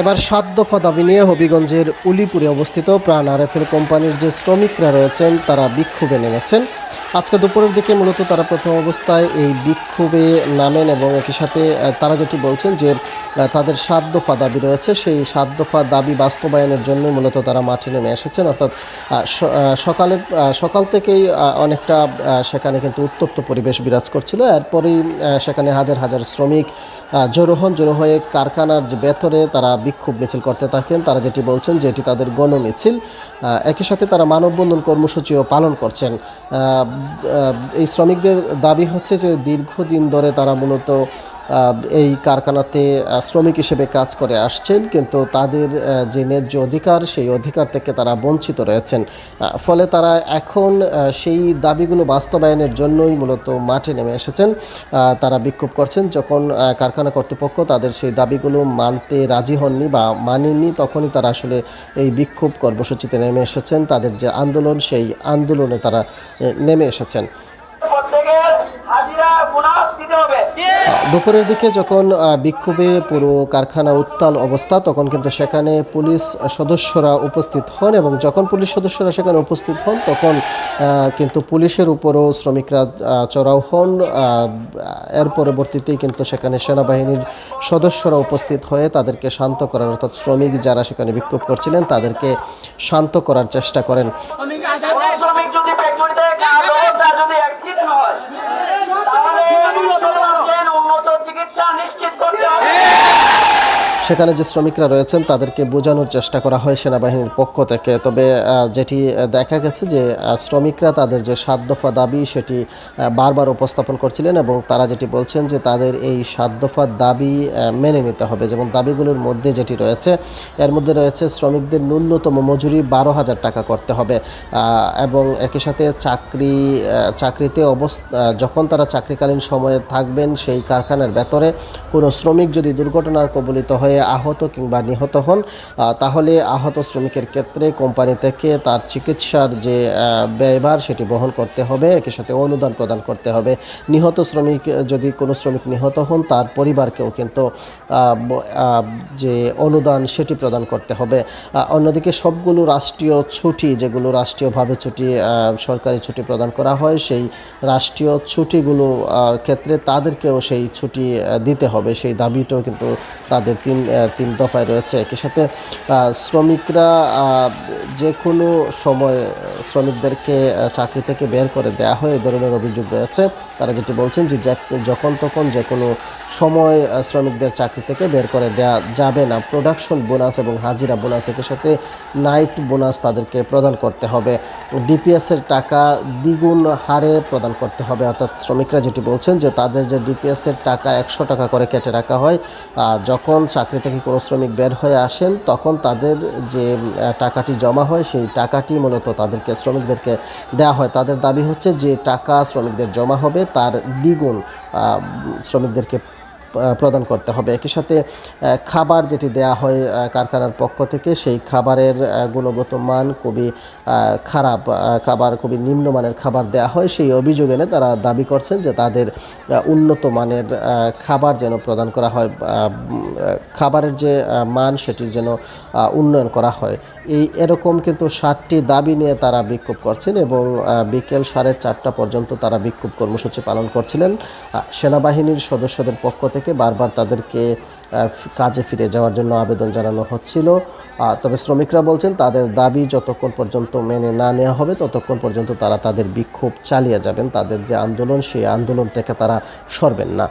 এবার সাত দফা দাবি নিয়ে হবিগঞ্জের উলিপুরে অবস্থিত প্রাণ আরএফএল কোম্পানির যে শ্রমিকরা রয়েছেন, তারা বিক্ষোভে নেমেছেন। আজকে দুপুরের দিকে মূলত তারা প্রথম অবস্থায় এই বিক্ষোভে নামেন এবং একই সাথে তারা যেটি বলছেন যে তাদের সাত দফা দাবি রয়েছে। সেই সাত দফা দাবি বাস্তবায়নের জন্য মূলত তারা মাঠে নেমে এসেছেন। অর্থাৎ সকালের সকাল থেকেই অনেকটা সেখানে কিন্তু উত্তপ্ত পরিবেশ বিরাজ করছিল। এরপরেই সেখানে হাজার হাজার শ্রমিক জড়ো হন। জড়ো হয়ে কারখানার যে ভেতরে তারা বিক্ষোভ মিছিল করতে থাকেন। তারা যেটি বলছেন যে এটি তাদের গণমিছিল। আহ, একই সাথে তারা মানববন্ধন কর্মসূচিও পালন করছেন। এই শ্রমিকদের দাবি হচ্ছে যে দীর্ঘদিন ধরে তারা মূলত এই কারখানাতে শ্রমিক হিসেবে কাজ করে আসছেন, কিন্তু তাদের যে ন্যায্য অধিকার, সেই অধিকার থেকে তারা বঞ্চিত রয়েছেন। ফলে তারা এখন সেই দাবিগুলো বাস্তবায়নের জন্যই মূলত মাঠে নেমে এসেছেন। তারা বিক্ষোভ করছেন যখন কারখানা কর্তৃপক্ষ তাদের সেই দাবিগুলো মানতে রাজি হননি বা মানেননি, তখনই তারা আসলে এই বিক্ষোভ কর্মসূচিতে নেমে এসেছেন। তাদের যে আন্দোলন, সেই আন্দোলনে তারা নেমে এসেছেন প্রত্যেকের হাজিরা বোনাস দিতে হবে দুপুরের দিকে যখন বিক্ষোভে পুরো কারখানা উত্তাল অবস্থা, তখন কিন্তু সেখানে পুলিশ সদস্যরা উপস্থিত হন এবং যখন পুলিশ সদস্যরা সেখানে উপস্থিত হন, তখন কিন্তু পুলিশের উপরও শ্রমিকরা চড়াও হন। এর পরবর্তীতেই কিন্তু সেখানে সেনাবাহিনীর সদস্যরা উপস্থিত হয়ে তাদেরকে শান্ত করার, অর্থাৎ শ্রমিক যারা সেখানে বিক্ষোভ করছিলেন, তাদেরকে শান্ত করার চেষ্টা করেন। শ্রমিক যদি যদি হয় তাহলে উন্নত মানের উন্নত চিকিৎসা নিশ্চিত করতে হবে সেখানে যে শ্রমিকরা রয়েছেন, তাদেরকে বোঝানোর চেষ্টা করা হয় সেনাবাহিনীর পক্ষ থেকে। তবে যেটি দেখা গেছে যে শ্রমিকরা তাদের যে সাত দফা দাবি, সেটি বারবার উপস্থাপন করছিলেন এবং তারা যেটি বলছেন যে, তাদের এই সাত দফা দাবি মেনে নিতে হবে। যেমন দাবিগুলোর মধ্যে যেটি রয়েছে, এর মধ্যে রয়েছে শ্রমিকদের ন্যূনতম মজুরি বারো হাজার টাকা করতে হবে। এবং একই সাথে চাকরি চাকরিতে অবস্থা যখন তারা চাকরিকালীন সময়ে থাকবেন, সেই কারখানার ভেতরে কোনো শ্রমিক যদি দুর্ঘটনার কবলিত হয়ে আহত কিংবা নিহত হন তাহলে আহত শ্রমিকের ক্ষেত্রে কোম্পানি থেকে তার চিকিৎসার যে ব্যয়ভার সেটি বহন করতে হবে একই সাথে অনুদান প্রদান করতে হবে। নিহত শ্রমিক, যদি কোনো শ্রমিক নিহত হন, তার পরিবারকেও কিন্তু যে অনুদান সেটি প্রদান করতে হবে। অন্যদিকে সবগুলো রাষ্ট্রীয় ছুটি, যেগুলো রাষ্ট্রীয়ভাবে ছুটি সরকারি ছুটি প্রদান করা হয়, সেই রাষ্ট্রীয় ছুটিগুলো ক্ষেত্রে তাদেরকেও সেই ছুটি দিতে হবে। সেই দাবিটাও কিন্তু তাদের তিন তিন দফায় রয়েছে। একই সাথে শ্রমিকরা যে কোনো সময় শ্রমিকদেরকে চাকরি থেকে বের করে দেওয়া হয় এই ধরনের অভিযোগ রয়েছে। তারা যেটি বলছেন যে- যখন তখন যে কোনো সময় শ্রমিকদের চাকরি থেকে বের করে দেওয়া যাবে না। প্রোডাকশন বোনাস এবং হাজিরা বোনাস একই সাথে নাইট বোনাস তাদেরকে প্রদান করতে হবে। ডিপিএসের টাকা দ্বিগুণ হারে প্রদান করতে হবে। অর্থাৎ শ্রমিকরা যেটি বলছেন যে, তাদের যে ডিপিএসের টাকা একশো টাকা করে কেটে রাখা হয় যখন চাকরি থেকে কোনো শ্রমিক বের হয়ে আসেন, তখন তাদের যে টাকাটি জমা হয়, সেই টাকাটি মূলত তাদেরকে, শ্রমিকদেরকে দেওয়া হয়। তাদের দাবি হচ্ছে যে, টাকা শ্রমিকদের জমা হবে, তার দ্বিগুণ শ্রমিকদেরকে প্রদান করতে হবে। একই সাথে খাবার যেটি দেয়া হয় কারখানার পক্ষ থেকে, সেই খাবারের গুণগত মান খুবই খারাপ খাবার খুবই নিম্নমানের খাবার দেয়া হয়। সেই অভিযোগ এনে তারা দাবি করছেন যে তাদের উন্নত মানের খাবার যেন প্রদান করা হয় খাবারের যে মান সেটির যেন উন্নয়ন করা হয়। এই এরকম কিন্তু সাতটি দাবি নিয়ে তারা বিক্ষোভ করছেন এবং বিকেল সাড়ে চারটা পর্যন্ত তারা বিক্ষোভ কর্মসূচি পালন করছিলেন। সেনাবাহিনীর সদস্যদের পক্ষ থেকে বারবার তাদেরকে কাজে ফিরে যাওয়ার জন্য আবেদন জানানো হচ্ছিল। তবে শ্রমিকরা বলছেন, তাদের দাবি যতক্ষণ পর্যন্ত মেনে না নেওয়া হবে, ততক্ষণ পর্যন্ত তারা তাদের বিক্ষোভ চালিয়ে যাবেন। তাদের যে আন্দোলন, সেই আন্দোলন থেকে তারা সরবেন না।